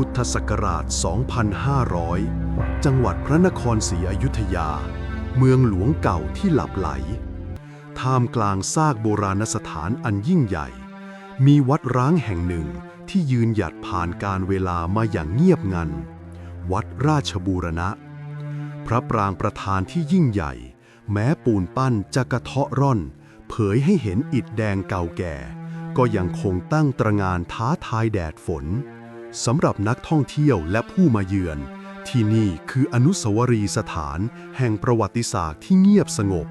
พุทธศักราช 2500 จังหวัดพระนครศรีอยุธยา เมืองหลวงเก่าที่หลับไหล ท่ามกลางซากโบราณสถานอันยิ่งใหญ่ มีวัดร้างแห่งหนึ่งที่ยืนหยัดผ่านการเวลามาอย่างเงียบงัน วัดราชบูรณะ พระปรางประธานที่ยิ่งใหญ่ แม้ปูนปั้นจะกระเทาะร่อน เผยให้เห็นอิฐแดงเก่าแก่ ก็ยังคงตั้งตระงานท้าทายแดดฝน สำหรับนักท่องเที่ยวและผู้มาเยือน ที่นี่คืออนุสาวรีย์สถาน แห่งประวัติศาสตร์ที่เงียบสงบ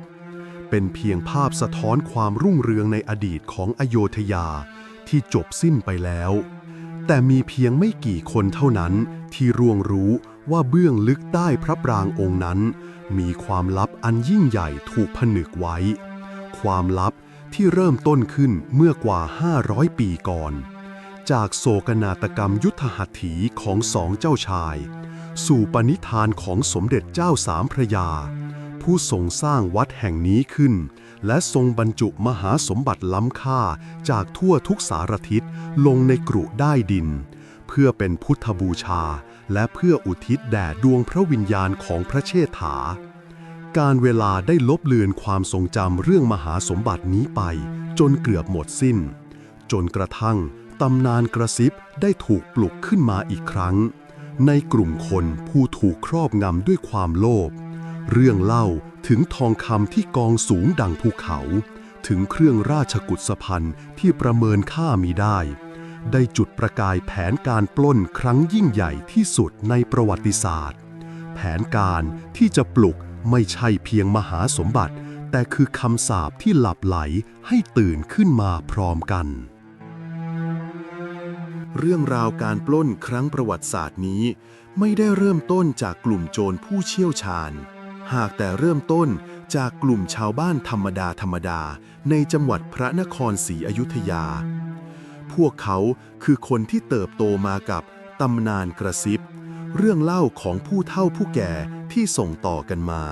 เป็นเพียงภาพสะท้อนความรุ่งเรืองในอดีตของอโยธยาที่จบสิ้นไปแล้ว แต่มีเพียงไม่กี่คนเท่านั้นที่ร่วงรู้ว่าเบื้องลึกใต้พระปรางองค์นั้น มีความลับอันยิ่งใหญ่ถูกผนึกไว้ ความลับที่เริ่มต้นขึ้นเมื่อกว่า 500 ปีก่อน จากโศกนาฏกรรมยุทธหัตถีของสองเจ้าชาย สู่ปณิธานของสมเด็จเจ้าสามพระยา ผู้ทรงสร้างวัดแห่งนี้ขึ้น และทรงบรรจุมหาสมบัติล้ำค่าจากทั่วทุกสารทิศลงในกรุได้ดิน เพื่อเป็นพุทธบูชา และเพื่ออุทิศแด่ดวงพระวิญญาณของพระเชษฐา การเวลาได้ลบเลือนความทรงจำเรื่องมหาสมบัตินี้ไป จนเกือบหมดสิ้น จนกระทั่ง ตำนานกระซิบได้ถูกปลุกขึ้นมาอีกครั้ง ในกลุ่มคนผู้ถูกครอบงำด้วยความโลภ เรื่องเล่าถึงทองคำที่กองสูงดังภูเขา ถึงเครื่องราชกุศภัณฑ์ที่ประเมินค่ามีได้ ได้จุดประกายแผนการปล้นครั้งยิ่งใหญ่ที่สุดในประวัติศาสตร์ แผนการที่จะปลุกไม่ใช่เพียงมหาสมบัติ แต่คือคำสาปที่หลับไหลให้ตื่นขึ้นมาพร้อมกัน เรื่องราวการปล้นครั้งประวัติศาสตร์นี้ ไม่ได้เริ่มต้นจากกลุ่มโจรผู้เชี่ยวชาญ หากแต่เริ่มต้นจากกลุ่มชาวบ้านธรรมดาธรรมดาในจังหวัดพระนครศรีอยุธยา พวกเขาคือคนที่เติบโตมากับตำนานกระซิบ เรื่องเล่าของผู้เฒ่าผู้แก่ที่ส่งต่อกันมา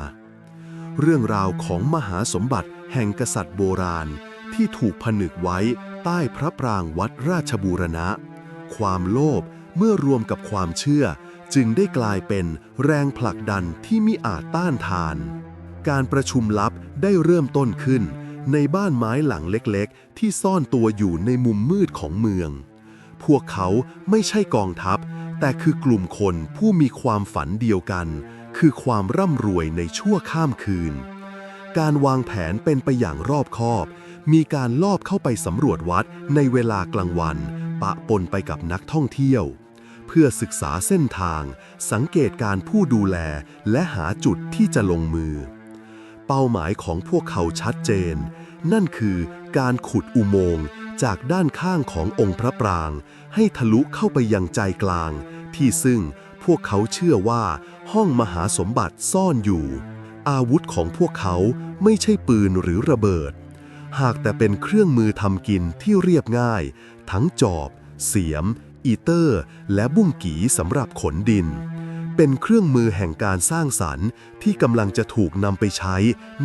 เรื่องราวของมหาสมบัติแห่งกษัตริย์โบราณที่ถูกผนึกไว้ใต้พระปรางวัดราชบูรณะ ความโลภเมื่อรวมกับความเชื่อ จึงได้กลายเป็นแรงผลักดันที่มิอาจต้านทาน การประชุมลับได้เริ่มต้นขึ้น ในบ้านไม้หลังเล็กๆ ที่ซ่อนตัวอยู่ในมุมมืดของเมือง พวกเขาไม่ใช่กองทัพ แต่คือกลุ่มคนผู้มีความฝันเดียวกัน คือความร่ำรวยในชั่วข้ามคืน การวางแผนเป็นไปอย่างรอบคอบ มีการลอบเข้าไปสำรวจวัดในเวลากลางวัน ปะปนไปกับนักท่องเที่ยว เพื่อศึกษาเส้นทาง สังเกตการผู้ดูแลและหาจุดที่จะลงมือ เป้าหมายของพวกเขาชัดเจน นั่นคือการขุดอุโมงค์จากด้านข้างขององค์พระปราง ให้ทะลุเข้าไปยังใจกลาง ที่ซึ่งพวกเขาเชื่อว่าห้องมหาสมบัติซ่อนอยู่ อาวุธของพวกเขาไม่ใช่ปืนหรือระเบิด หากแต่เป็นเครื่องมือทำกินที่เรียบง่าย ทั้งจอบ เสียม อีเตอร์ และบุ้งกีสำหรับขนดิน เป็นเครื่องมือแห่งการสร้างสรรค์ที่กำลังจะถูกนำไปใช้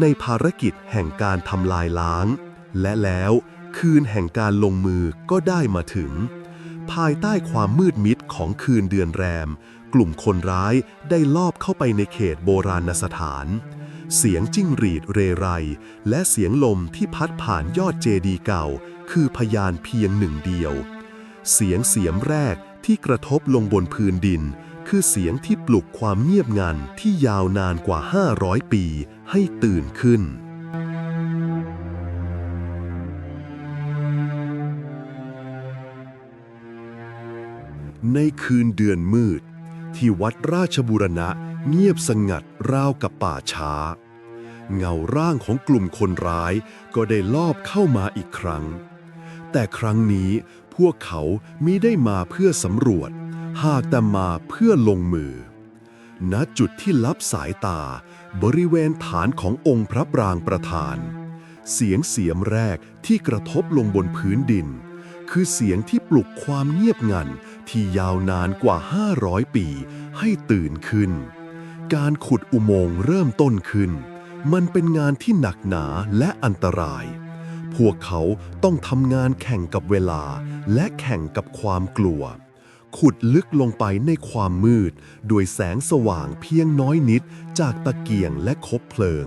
ในภารกิจแห่งการทำลายล้าง และแล้วคืนแห่งการลงมือก็ได้มาถึง ภายใต้ความมืดมิดของคืนเดือนแรม กลุ่มคนร้ายได้ลอบเข้าไปในเขตโบราณสถาน เสียงจิ้งหรีดเรไร และเสียงลมที่พัดผ่านยอดเจดีย์เก่า คือพยานเพียงหนึ่งเดียว เสียงเสียมแรกที่กระทบลงบนพื้นดิน คือเสียงที่ปลุกความเงียบงันที่ยาวนานกว่า 500 ปีให้ตื่นขึ้นในคืนเดือนมืด ที่วัดราชบุรณะเงียบสงัดราวกับป่าช้า เงาร่างของกลุ่มคนร้ายก็ได้ลอบเข้ามาอีกครั้ง แต่ครั้งนี้พวกเขามิได้มาเพื่อสำรวจ หากแต่มาเพื่อลงมือ ณจุดที่ลับสายตา บริเวณฐานขององค์พระปรางประธาน เสียงเสียมแรกที่กระทบลงบนพื้นดิน คือเสียงที่ปลุกความเงียบงันที่ยาวนานกว่า 500 ปีให้ตื่นขึ้น การขุดอุโมงค์เริ่มต้นขึ้น มันเป็นงานที่หนักหนาและอันตราย พวกเขาต้องทำงานแข่งกับเวลา และแข่งกับความกลัว ขุดลึกลงไปในความมืด ด้วยแสงสว่างเพียงน้อยนิดจากตะเกียงและคบเพลิง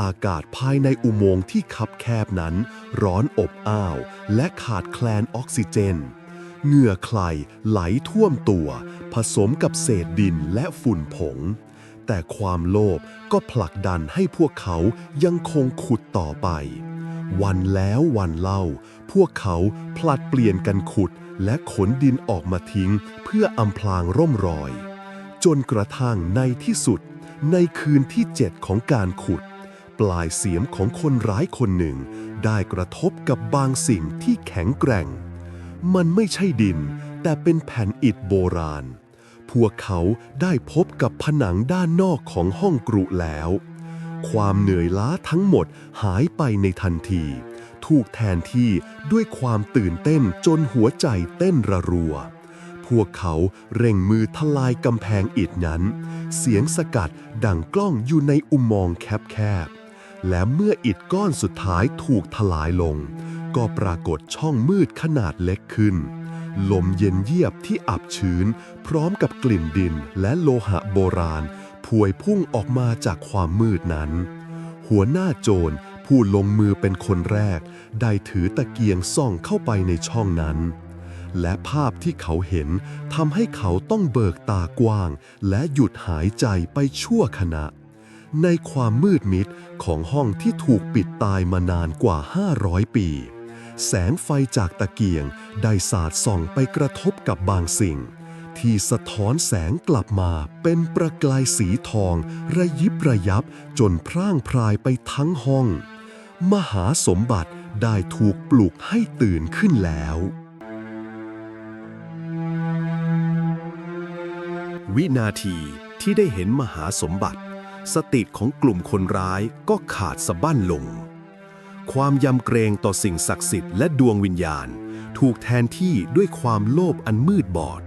อากาศภายในอุโมงค์ที่คับแคบนั้น ร้อนอบอ้าว และขาดแคลนออกซิเจน เหงื่อใครไหลท่วมตัว ผสมกับเศษดินและฝุ่นผงแต่ความโลภก็ผลักดันให้พวกเขายังคงขุดต่อไป วันแล้ววันเล่า พวกเขาผลัดเปลี่ยนกันขุดและขนดินออกมาทิ้ง เพื่ออำพรางร่มรอย จนกระทั่งในที่สุด ในคืนที่เจ็ดของการขุด ปลายเสียมของคนร้ายคนหนึ่ง ได้กระทบกับบางสิ่งที่แข็งแกร่ง มันไม่ใช่ดิน แต่เป็นแผ่นอิฐโบราณ พวกเขาได้พบกับผนังด้านนอกของห้องกรุแล้ว ความเหนื่อยล้าทั้งหมดหายไปในทันที ถูกแทนที่ด้วยความตื่นเต้นจนหัวใจเต้นระรัว พวกเขาเร่งมือทลายกำแพงอิฐนั้น เสียงสกัดดังกล้องอยู่ในอุโมงค์แคบๆ และเมื่ออิฐก้อนสุดท้ายถูกทลายลง ก็ปรากฏช่องมืดขนาดเล็กขึ้นลมเย็นเยียบที่อับชื้น พร้อมกับกลิ่นดินและโลหะโบราณ วยพุ่งออกมาจากความมืดนั้น หัวหน้าโจรผู้ลงมือเป็นคนแรก ได้ถือตะเกียงส่องเข้าไปในช่องนั้น และภาพที่เขาเห็นทำให้เขาต้องเบิกตากว้าง และหยุดหายใจไปชั่วขณะ ในความมืดมิดของห้องที่ถูกปิดตายมานานกว่า 500 ปี แสงไฟจากตะเกียงได้สาดส่องไปกระทบกับบางสิ่ง ที่สะท้อนแสงกลับมาเป็นประกายสีทอง ระยิบระยับจนพร่างพรายไปทั้งห้อง มหาสมบัติได้ถูกปลุกให้ตื่นขึ้นแล้ว วินาทีที่ได้เห็นมหาสมบัติ สติของกลุ่มคนร้ายก็ขาดสะบั้นลง ความยำเกรงต่อสิ่งศักดิ์สิทธิ์และดวงวิญญาณ ถูกแทนที่ด้วยความโลภอันมืดบอด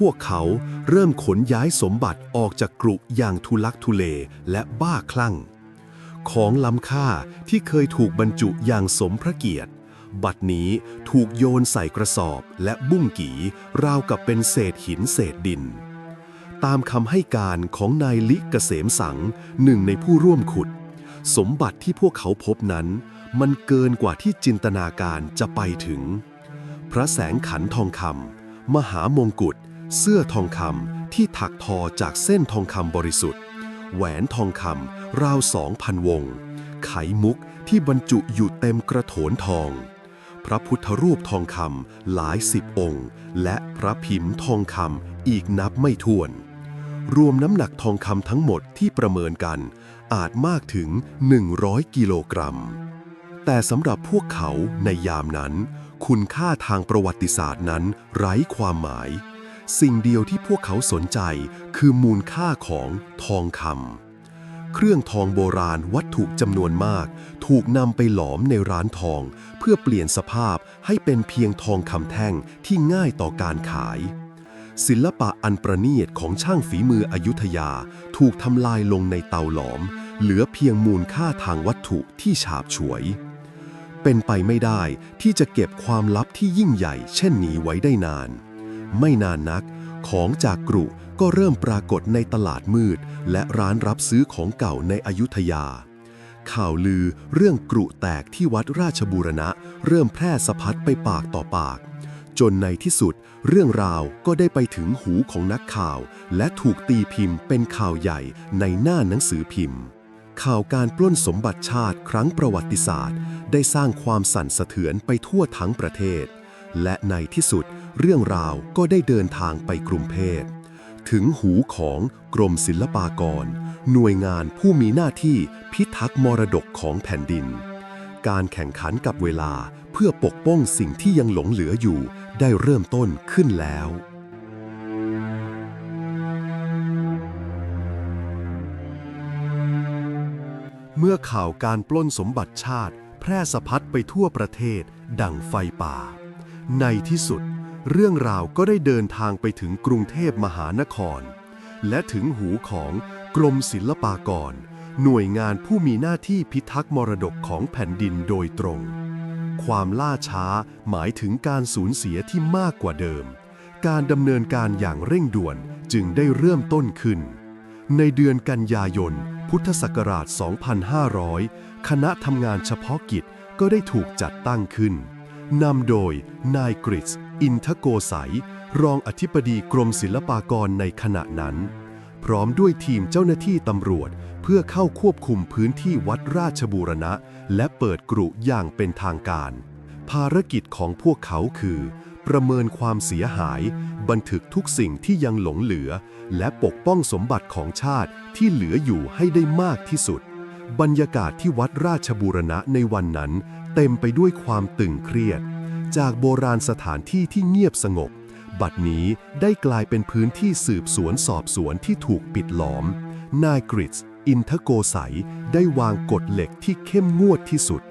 พวกเขาเริ่มขนย้ายสมบัติออกจากกรุอย่างทุลักทุเลและบ้าคลั่ง ของล้ำค่าที่เคยถูกบรรจุอย่างสมพระเกียรติ บัดนี้ถูกโยนใส่กระสอบและบุ้งกีราวกับเป็นเศษหินเศษดิน ตามคำให้การของนายลิเกษมสังหนึ่งในผู้ร่วมขุด สมบัติที่พวกเขาพบนั้น มันเกินกว่าที่จินตนาการจะไปถึง พระแสงขันทองคำมหามงกุฎ เสื้อทองคำที่ถักทอจากเส้นทองคำบริสุทธิ์ แหวนทองคำราวสองพันวง ไขมุกที่บรรจุอยู่เต็มกระโถนทอง พระพุทธรูปทองคำหลายสิบองค์ และพระพิมพ์ทองคำอีกนับไม่ถ้วน รวมน้ำหนักทองคำทั้งหมดที่ประเมินกัน อาจมากถึง 100 กิโลกรัม แต่สำหรับพวกเขาในยามนั้น คุณค่าทางประวัติศาสตร์นั้นไร้ความหมาย สิ่งเดียวที่พวกเขาสนใจคือมูลค่าของทองคำเครื่องทองโบราณวัตถุจำนวนมาก ถูกนำไปหลอมในร้านทอง เพื่อเปลี่ยนสภาพให้เป็นเพียงทองคำแท่งที่ง่ายต่อการขาย ศิลปะอันประณีตของช่างฝีมืออยุธยาถูกทำลายลงในเตาหลอม เหลือเพียงมูลค่าทางวัตถุที่ฉาบฉวย เป็นไปไม่ได้ที่จะเก็บความลับที่ยิ่งใหญ่ เช่นนี้ไว้ได้นาน ไม่นานนัก ของจากกรุก็เริ่มปรากฏในตลาดมืด และร้านรับซื้อของเก่าในอยุธยา ข่าวลือเรื่องกรุแตกที่วัดราชบูรณะ เริ่มแพร่สะพัดไปปากต่อปาก จนในที่สุด เรื่องราวก็ได้ไปถึงหูของนักข่าว และถูกตีพิมพ์เป็นข่าวใหญ่ในหน้าหนังสือพิมพ์ข่าวการปล้นสมบัติชาติครั้งประวัติศาสตร์ ได้สร้างความสั่นสะเทือนไปทั่วทั้งประเทศ และในที่สุด เรื่องราวก็ได้เดินทางไปกรุงเทพถึงหูของกรมศิลปากร หน่วยงานผู้มีหน้าที่พิทักษ์มรดกของแผ่นดิน การแข่งขันกับเวลาเพื่อปกป้องสิ่งที่ยังหลงเหลืออยู่ ได้เริ่มต้นขึ้นแล้วเมื่อข่าวการปล้นสมบัติชาติ แพร่สะพัดไปทั่วประเทศ ดังไฟป่า ในที่สุด เรื่องราวก็ได้เดินทางไปถึงกรุงเทพมหานคร และถึงหูของกรมศิลปากร หน่วยงานผู้มีหน้าที่พิทักษ์มรดกของแผ่นดินโดยตรง ความล่าช้าหมายถึงการสูญเสียที่มากกว่าเดิม การดำเนินการอย่างเร่งด่วนจึงได้เริ่มต้นขึ้น ในเดือนกันยายน พุทธศักราช 2500 คณะทำงานเฉพาะกิจก็ได้ถูกจัดตั้งขึ้น นำโดย นายกริชอินทโกไสยรองอธิบดีกรมศิลปากรในขณะนั้น พร้อมด้วยทีมเจ้าหน้าที่ตำรวจ เพื่อเข้าควบคุมพื้นที่วัดราชบูรณะ และเปิดกรุอย่างเป็นทางการ ภารกิจของพวกเขาคือ ประเมินความเสียหาย บันทึกทุกสิ่งที่ยังหลงเหลือ และปกป้องสมบัติของชาติที่เหลืออยู่ให้ได้มากที่สุด บรรยากาศที่วัดราชบูรณะในวันนั้น เต็มไปด้วยความตึงเครียด จากโบราณสถานที่ที่เงียบสงบ บัดนี้ได้กลายเป็นพื้นที่สืบสวนสอบสวนที่ถูกปิดล้อม นายกริชอินทโกไสยได้วางกฎเหล็กที่เข้มงวดที่สุด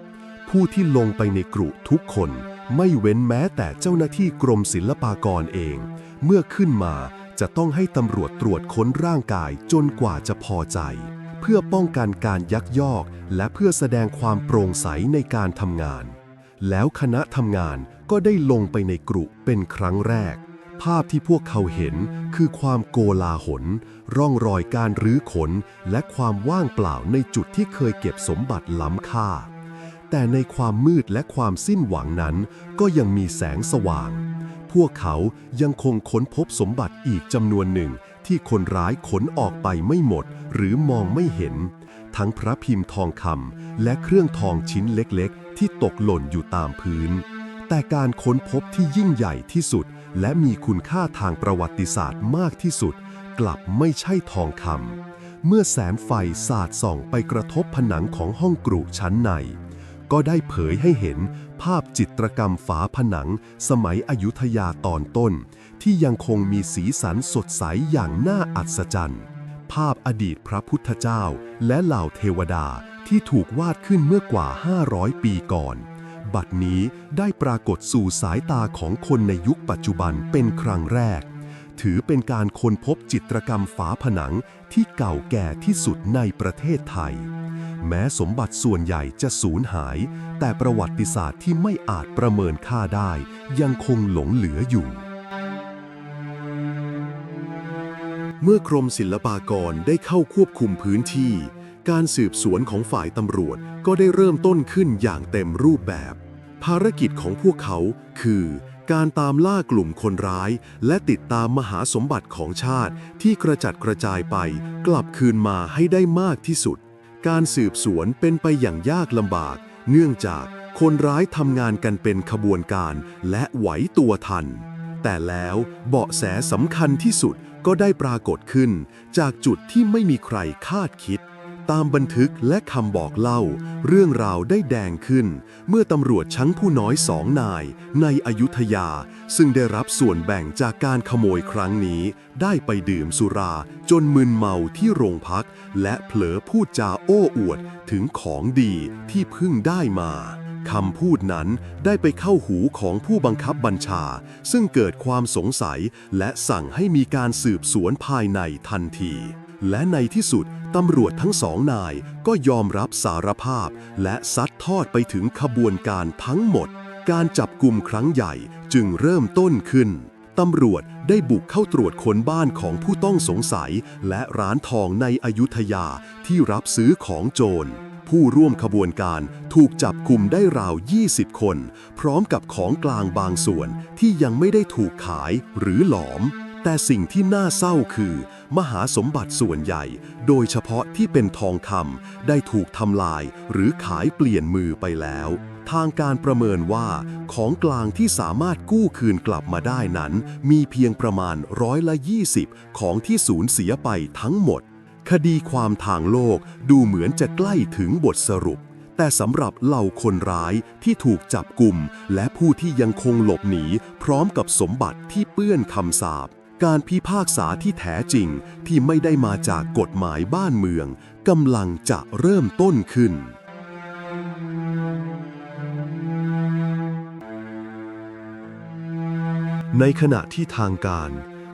ผู้ที่ลงไปในกรุทุกคนไม่เว้นแม้แต่เจ้าหน้าที่กรมศิลปากรเอง เมื่อขึ้นมาจะต้องให้ตำรวจตรวจค้นร่างกายจนกว่าจะพอใจ เพื่อป้องกันการยักยอก และเพื่อแสดงความโปร่งใสในการทำงาน แล้วคณะทำงานก็ได้ลงไปในกรุเป็นครั้งแรก ภาพที่พวกเขาเห็นคือความโกลาหล ร่องรอยการรื้อขน และความว่างเปล่าในจุดที่เคยเก็บสมบัติล้ำค่า แต่ในความมืดและความสิ้นหวังนั้น ก็ยังมีแสงสว่าง พวกเขายังคงค้นพบสมบัติอีกจำนวนหนึ่ง ที่คนร้ายขนออกไปไม่หมดหรือมองไม่เห็น ทั้งพระพิมพ์ทองคำและเครื่องทองชิ้นเล็กๆ ที่ตกหล่นอยู่ตามพื้น แต่การค้นพบที่ยิ่งใหญ่ที่สุด และมีคุณค่าทางประวัติศาสตร์มากที่สุด กลับไม่ใช่ทองคำเมื่อแสงไฟสาดส่องไปกระทบผนังของห้องกรุชั้นในก็ได้เผยให้เห็นภาพจิตรกรรมฝาผนังสมัยอยุธยาตอนต้น ที่ยังคงมีสีสันสดใสอย่างน่าอัศจรรย์ ภาพอดีตพระพุทธเจ้าและเหล่าเทวดาที่ถูกวาดขึ้นเมื่อกว่า 500 ปีก่อน บัดนี้ได้ปรากฏสู่สายตาของคนในยุคปัจจุบันเป็นครั้งแรก ถือเป็นการค้นพบจิตรกรรมฝาผนังที่เก่าแก่ที่สุดในประเทศไทย แม้สมบัติส่วนใหญ่จะสูญหาย แต่ประวัติศาสตร์ที่ไม่อาจประเมินค่าได้ ยังคงหลงเหลืออยู่ เมื่อกรมศิลปากรได้เข้าควบคุมพื้นที่ การสืบสวนของฝ่ายตำรวจก็ได้เริ่มต้นขึ้นอย่างเต็มรูปแบบ ภารกิจของพวกเขาคือ การตามล่ากลุ่มคนร้าย และติดตามมหาสมบัติของชาติที่กระจัดกระจายไป กลับคืนมาให้ได้มากที่สุด การสืบสวนเป็นไปอย่างยากลำบาก เนื่องจากคนร้ายทำงานกันเป็นขบวนการและไหวตัวทัน แต่แล้วเบาะแสสำคัญที่สุด ก็ได้ปรากฏขึ้นจากจุดที่ไม่มีใครคาดคิด ตามบันทึกและคำบอกเล่า เรื่องราวได้แดงขึ้น เมื่อตำรวจชั้นผู้น้อยสองนาย ในอยุธยา ซึ่งได้รับส่วนแบ่งจากการขโมยครั้งนี้ ได้ไปดื่มสุราจนมึนเมาที่โรงพัก และเผลอพูดจาโอ้อวดถึงของดีที่เพิ่งได้มา คำพูดนั้นได้ไปเข้าหูของผู้บังคับบัญชา ซึ่งเกิดความสงสัยและสั่งให้มีการสืบสวนภายในทันที และในที่สุดตำรวจทั้งสองนายก็ยอมรับสารภาพ และซัดทอดไปถึงขบวนการทั้งหมด การจับกลุ่มครั้งใหญ่จึงเริ่มต้นขึ้นตำรวจได้บุกเข้าตรวจค้นบ้านของผู้ต้องสงสัย และร้านทองในอยุธยาที่รับซื้อของโจร ผู้ร่วมขบวนการถูกจับกลุ่มได้ราว 20 คน พร้อมกับของกลางบางส่วนที่ยังไม่ได้ถูกขายหรือหลอม แต่สิ่งที่น่าเศร้าคือ มหาสมบัติส่วนใหญ่ โดยเฉพาะที่เป็นทองคำได้ถูกทำลายหรือขายเปลี่ยนมือไปแล้ว ทางการประเมินว่า ของกลางที่สามารถกู้คืนกลับมาได้นั้น มีเพียงประมาณร้อยละ 20 ของที่สูญเสียไปทั้งหมด คดีความทางโลกดูเหมือนจะใกล้ถึงบทสรุป แต่สำหรับเหล่าคนร้ายที่ถูกจับกลุ่ม และผู้ที่ยังคงหลบหนี พร้อมกับสมบัติที่เปื้อนคำสาปการพิพากษาที่แท้จริงที่ไม่ได้มาจากกฎหมายบ้านเมืองกำลังจะเริ่มต้นขึ้น ในขณะที่ทางการ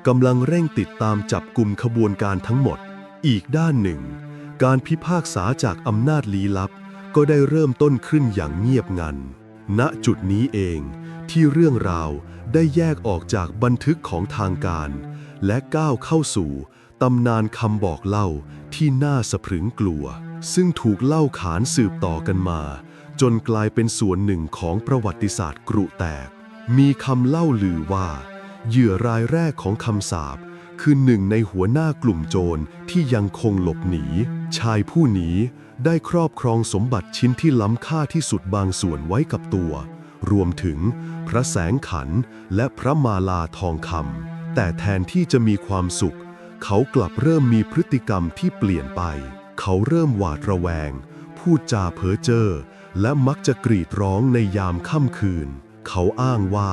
กำลังเร่งติดตามจับกลุ่มขบวนการทั้งหมด อีกด้านหนึ่ง การพิพากษาจากอำนาจลี้ลับ ก็ได้เริ่มต้นขึ้นอย่างเงียบงัน ณจุดนี้เองที่เรื่องราวได้แยกออกจากบันทึกของทางการ และก้าวเข้าสู่ตำนานคำบอกเล่าที่น่าสะพรึงกลัว ซึ่งถูกเล่าขานสืบต่อกันมา จนกลายเป็นส่วนหนึ่งของประวัติศาสตร์กรุแตก มีคำเล่าลือว่า เหยื่อรายแรกของคำสาป คือหนึ่งในหัวหน้ากลุ่มโจรที่ยังคงหลบหนี ชายผู้นี้ได้ครอบครองสมบัติชิ้นที่ล้ำค่าที่สุดบางส่วนไว้กับตัว รวมถึงพระแสงขันและพระมาลาทองคำแต่แทนที่จะมีความสุข เขากลับเริ่มมีพฤติกรรมที่เปลี่ยนไป เขาเริ่มหวาดระแวง พูดจาเพ้อเจ้อและมักจะกรีดร้องในยามค่ำคืน เขาอ้างว่า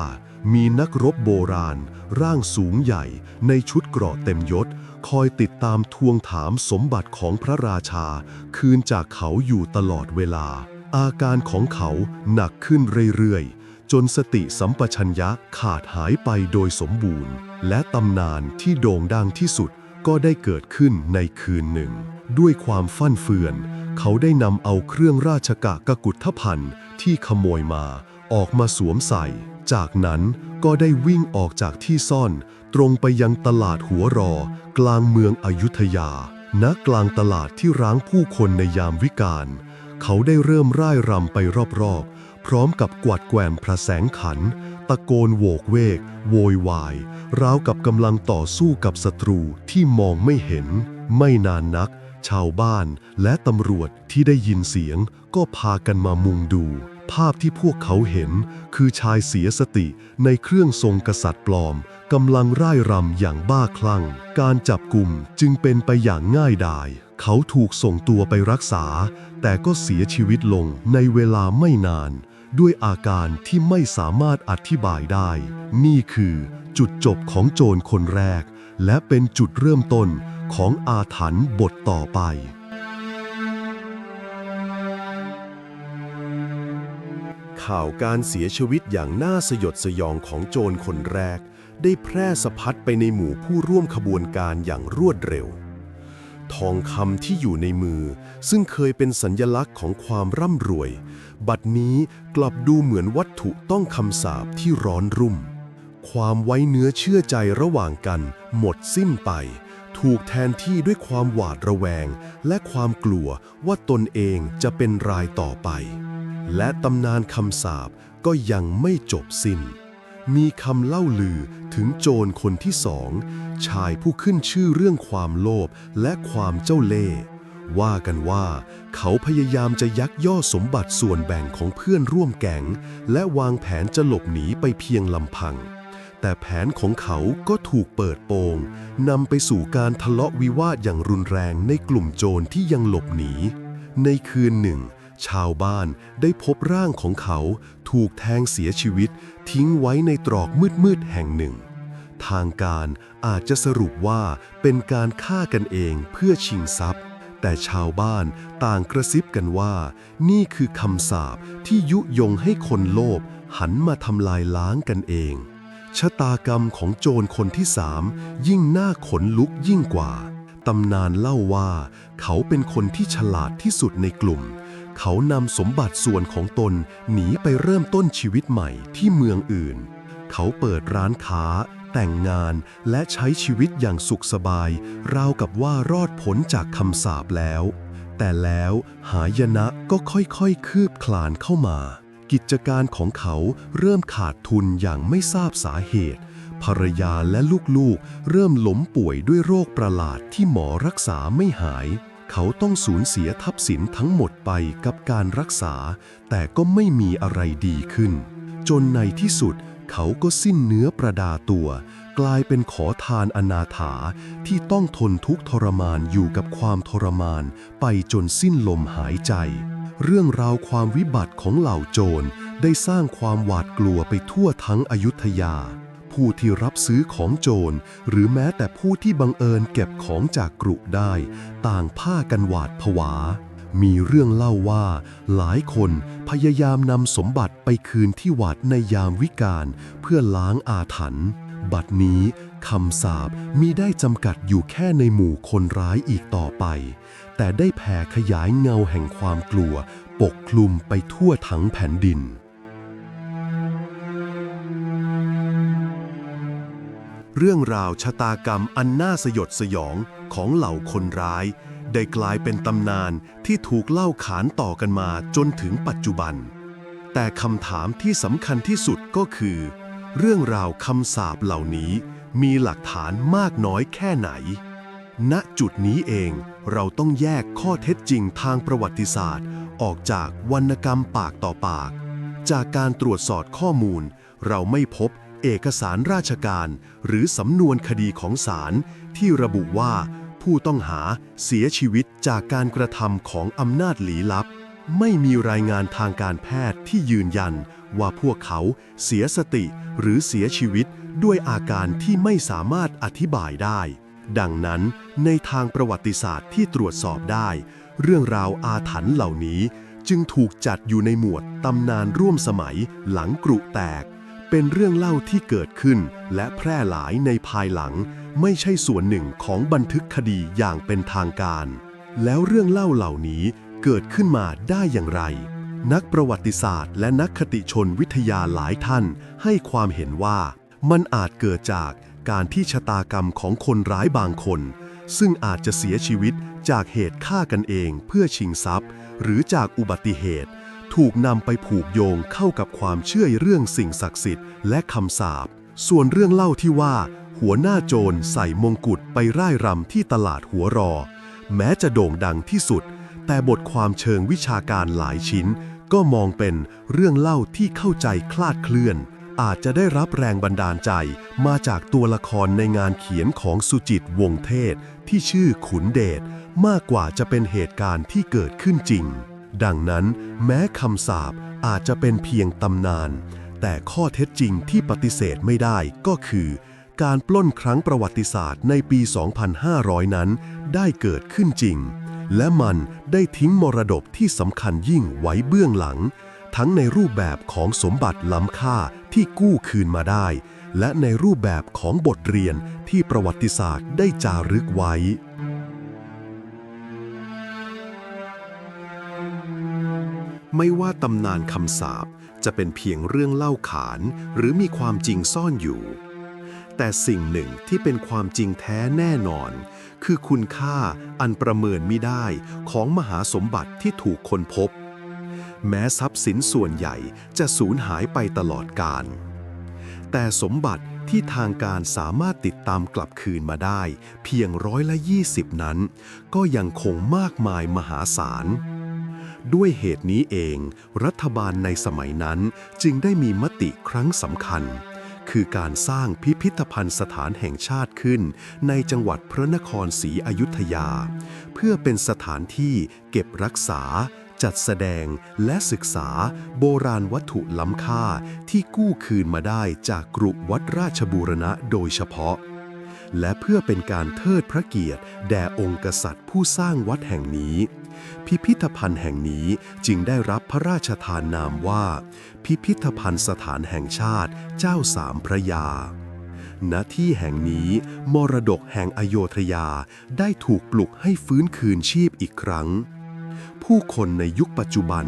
มีนักรบโบราณ ร่างสูงใหญ่ ในชุดเกราะเต็มยศ คอยติดตามทวงถามสมบัติของพระราชา คืนจากเขาอยู่ตลอดเวลา อาการของเขาหนักขึ้นเรื่อยๆ จนสติสัมปชัญญะขาดหายไปโดยสมบูรณ์ และตำนานที่โด่งดังที่สุดก็ได้เกิดขึ้นในคืนหนึ่ง ด้วยความฟั่นเฟือน เขาได้นำเอาเครื่องราชกะกกุฏภัณฑ์ที่ขโมยมา ออกมาสวมใส่ จากนั้นก็ได้วิ่งออกจากที่ซ่อน ตรงไปยังตลาดหัวรอ กลางเมืองอยุธยา ณ กลางตลาดที่ร้างผู้คนในยามวิกาล เขาได้เริ่มร่ายรำไปรอบๆ พร้อมกับกวาดแกว่งพระแสงขัน ตะโกนโวกเวก โวยวาย ราวกับกำลังต่อสู้กับศัตรูที่มองไม่เห็น ไม่นานนัก ชาวบ้านและตำรวจที่ได้ยินเสียงก็พากันมามุงดู ภาพที่พวกเขาเห็นคือชายเสียสติในเครื่องทรงกษัตริย์ปลอมกำลังร่ายรำอย่างบ้าคลั่ง การจับกลุ่มจึงเป็นไปอย่างง่ายดาย เขาถูกส่งตัวไปรักษา แต่ก็เสียชีวิตลงในเวลาไม่นาน ด้วยอาการที่ไม่สามารถอธิบายได้ นี่คือจุดจบของโจรคนแรก และเป็นจุดเริ่มต้นของอาถรรพ์บทต่อไป ข่าวการเสียชีวิตอย่างน่าสยดสยองของโจรคนแรก ได้แพร่สะพัดไปในหมู่ผู้ร่วมขบวนการอย่างรวดเร็ว ทองคำที่อยู่ในมือ ซึ่งเคยเป็นสัญญลักษณ์ของความร่ำรวย บัดนี้กลับดูเหมือนวัตถุต้องคำสาปที่ร้อนรุ่ม ความไว้เนื้อเชื่อใจระหว่างกัน หมดสิ้นไปถูกแทนที่ด้วยความหวาดระแวง และความกลัวว่าตนเองจะเป็นรายต่อไป และตำนานคำสาปก็ยังไม่จบสิ้น มีคำเล่าลือถึงโจรคนที่สอง ชายผู้ขึ้นชื่อเรื่องความโลภและความเจ้าเล่ห์ว่ากันว่าเขาพยายามจะยักย่อสมบัติส่วนแบ่งของเพื่อนร่วมแก๊งและวางแผนจะหลบหนีไปเพียงลำพัง แต่แผนของเขาก็ถูกเปิดโปงนำไปสู่การทะเลาะวิวาทอย่างรุนแรงในกลุ่มโจรที่ยังหลบหนี ในคืนหนึ่ง ชาวบ้านได้พบร่างของเขาถูกแทงเสียชีวิต ทิ้งไว้ในตรอกมืดๆแห่งหนึ่ง ทางการอาจจะสรุปว่าเป็นการฆ่ากันเองเพื่อชิงทรัพย์ แต่ชาวบ้านต่างกระซิบกันว่า นี่คือคำสาปที่ยุยงให้คนโลภหันมาทำลายล้างกันเอง ชะตากรรมของโจรคนที่สามยิ่งน่าขนลุกยิ่งกว่าตำนานเล่าว่า เขาเป็นคนที่ฉลาดที่สุดในกลุ่ม เขานำสมบัติส่วนของตนหนีไปเริ่มต้นชีวิตใหม่ที่เมืองอื่น เขาเปิดร้านค้า แต่งงานและใช้ชีวิตอย่างสุขสบาย ราวกับว่ารอดพ้นจากคำสาปแล้ว แต่แล้วหายนะก็ค่อยๆ คืบคลานเข้ามา กิจการของเขาเริ่มขาดทุนอย่างไม่ทราบสาเหตุ ภรรยาและลูกๆ เริ่มล้มป่วยด้วยโรคประหลาดที่หมอรักษาไม่หาย เขาต้องสูญเสียทรัพย์สินทั้งหมดไปกับการรักษา แต่ก็ไม่มีอะไรดีขึ้น จนในที่สุดเขาก็สิ้นเนื้อประดาตัว กลายเป็นขอทานอนาถาที่ต้องทนทุกทรมานอยู่กับความทรมาน ไปจนสิ้นลมหายใจ เรื่องราวความวิบัติของเหล่าโจรได้สร้างความหวาดกลัวไปทั่วทั้งอยุธยา ผู้ที่รับซื้อของโจร หรือแม้แต่ผู้ที่บังเอิญเก็บของจากกรุได้ ต่างผ้ากันหวาดผวา มีเรื่องเล่าว่า หลายคนพยายามนำสมบัติไปคืนที่วัดในยามวิกาลเพื่อล้างอาถรรพ์บัดนี้คำสาปมีได้จำกัดอยู่แค่ในหมู่คนร้ายอีกต่อไป แต่ได้แผ่ขยายเงาแห่งความกลัว ปกคลุมไปทั่วทั้งแผ่นดิน เรื่องราวชะตากรรมอันน่าสยดสยองของเหล่าคนร้าย ได้กลายเป็นตำนานที่ถูกเล่าขานต่อกันมาจนถึงปัจจุบัน แต่คำถามที่สำคัญที่สุดก็คือ เรื่องราวคำสาปเหล่านี้มีหลักฐานมากน้อยแค่ไหน ณจุดนี้เองเราต้องแยกข้อเท็จจริงทางประวัติศาสตร์ ออกจากวรรณกรรมปากต่อปาก จากการตรวจสอบข้อมูล เราไม่พบ เอกสารราชการ หรือสำนวนคดีของศาลที่ระบุว่าผู้ต้องหาเสียชีวิตจากการกระทำของอำนาจลี้ลับ ไม่มีรายงานทางการแพทย์ที่ยืนยัน ว่าพวกเขาเสียสติหรือเสียชีวิตด้วยอาการที่ไม่สามารถอธิบายได้ ดังนั้นในทางประวัติศาสตร์ที่ตรวจสอบได้ เรื่องราวอาถรรพ์เหล่านี้ จึงถูกจัดอยู่ในหมวดตำนานร่วมสมัยหลังกรุแตก เป็นเรื่องเล่าที่เกิดขึ้นและแพร่หลายในภายหลัง ไม่ใช่ส่วนหนึ่งของบันทึกคดีอย่างเป็นทางการ แล้วเรื่องเล่าเหล่านี้เกิดขึ้นมาได้อย่างไร นักประวัติศาสตร์ และนักคติชนวิทยาหลายท่านให้ความเห็นว่า มันอาจเกิดจากการที่ชะตากรรมของคนร้ายบางคน ซึ่งอาจจะเสียชีวิตจากเหตุฆ่ากันเองเพื่อชิงทรัพย์ หรือจากอุบัติเหตุ ถูกนำไปผูกโยงเข้ากับความเชื่อเรื่องสิ่งศักดิ์สิทธิ์และคำสาป ส่วนเรื่องเล่าที่ว่า หัวหน้าโจรใส่มงกุฎไปร่ายรำที่ตลาดหัวรอ แม้จะโด่งดังที่สุด แต่บทความเชิงวิชาการหลายชิ้น ก็มองเป็นเรื่องเล่าที่เข้าใจคลาดเคลื่อน อาจจะได้รับแรงบันดาลใจมาจากตัวละครในงานเขียนของสุจิตวงศ์เทศที่ชื่อขุนเดชมากกว่าจะเป็นเหตุการณ์ที่เกิดขึ้นจริง ดังนั้นแม้คำสาปอาจจะเป็นเพียงตำนาน แต่ข้อเท็จจริงที่ปฏิเสธไม่ได้ก็คือ การปล้นครั้งประวัติศาสตร์ในปี 2500 นั้น ได้เกิดขึ้นจริง และมันได้ทิ้งมรดกที่สำคัญยิ่งไว้เบื้องหลัง ทั้งในรูปแบบของสมบัติล้ำค่าที่กู้คืนมาได้ และในรูปแบบของบทเรียนที่ประวัติศาสตร์ได้จารึกไว้ ไม่ว่าตำนานคำสาปจะเป็นเพียงเรื่องเล่าขานหรือมีความจริงซ่อนอยู่ แต่สิ่งหนึ่งที่เป็นความจริงแท้แน่นอน คือคุณค่าอันประเมินไมิได้ของมหาสมบัติที่ถูกค้นพบ แม้ทรัพย์สินส่วนใหญ่จะสูญหายไปตลอดกาลแต่สมบัติที่ทางการสามารถติดตามกลับคืนมาได้ เพียงร้อยละ 20 นั้น ก็ยังคงมากมายมหาศาล ด้วยเหตุนี้เอง รัฐบาลในสมัยนั้นจึงได้มีมติครั้งสำคัญ คือการสร้างพิพิธภัณฑ์สถานแห่งชาติขึ้น ในจังหวัดพระนครศรีอยุธยา เพื่อเป็นสถานที่เก็บรักษา จัดแสดงและศึกษาโบราณวัตถุล้ำค่าที่กู้คืนมาได้จากกรุวัดราชบูรณะโดยเฉพาะและเพื่อเป็นการเทิดพระเกียรติ แด่องค์กษัตริย์ผู้สร้างวัดแห่งนี้ พิพิธภัณฑ์แห่งนี้จึงได้รับพระราชทานนามว่า พิพิธภัณฑ์สถานแห่งชาติเจ้าสามพระยา ณ ที่แห่งนี้มรดกแห่งอโยธยาได้ถูกปลุกให้ฟื้นคืนชีพอีกครั้ง ผู้คนในยุคปัจจุบัน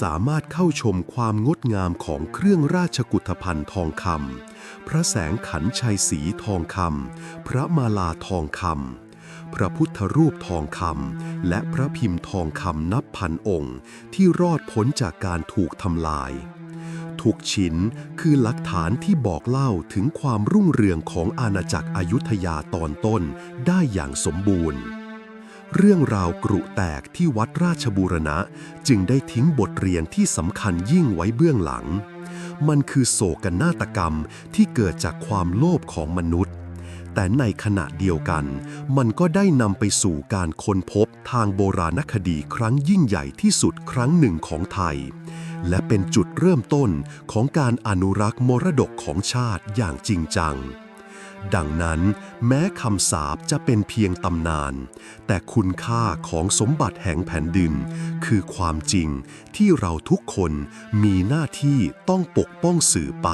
สามารถเข้าชมความงดงามของเครื่องราชกุฏภัณฑ์ทองคำพระแสงขันชัยสีทองคำพระมาลาทองคำ พระพุทธรูปทองคำและพระพิมพ์ทองคำนับพันองค์ ที่รอดพ้นจากการถูกทำลาย ทุกชิ้นคือหลักฐานที่บอกเล่าถึงความรุ่งเรืองของอาณาจักรอยุธยาตอนต้นได้อย่างสมบูรณ์ เรื่องราวกรุแตกที่วัดราชบูรณะจึงได้ทิ้งบทเรียนที่สำคัญยิ่งไว้เบื้องหลัง มันคือโศกนาฏกรรมที่เกิดจากความโลภของมนุษย์ แต่ในขณะเดียวกัน มันก็ได้นำไปสู่การค้นพบทางโบราณคดีครั้งยิ่งใหญ่ที่สุดครั้งหนึ่งของไทย และเป็นจุดเริ่มต้นของการอนุรักษ์มรดกของชาติอย่างจริงจังดังนั้นแม้คำสาปจะเป็นเพียงตำนาน แต่คุณค่าของสมบัติแห่งแผ่นดิน คือความจริงที่เราทุกคนมีหน้าที่ต้องปกป้องสื่อไป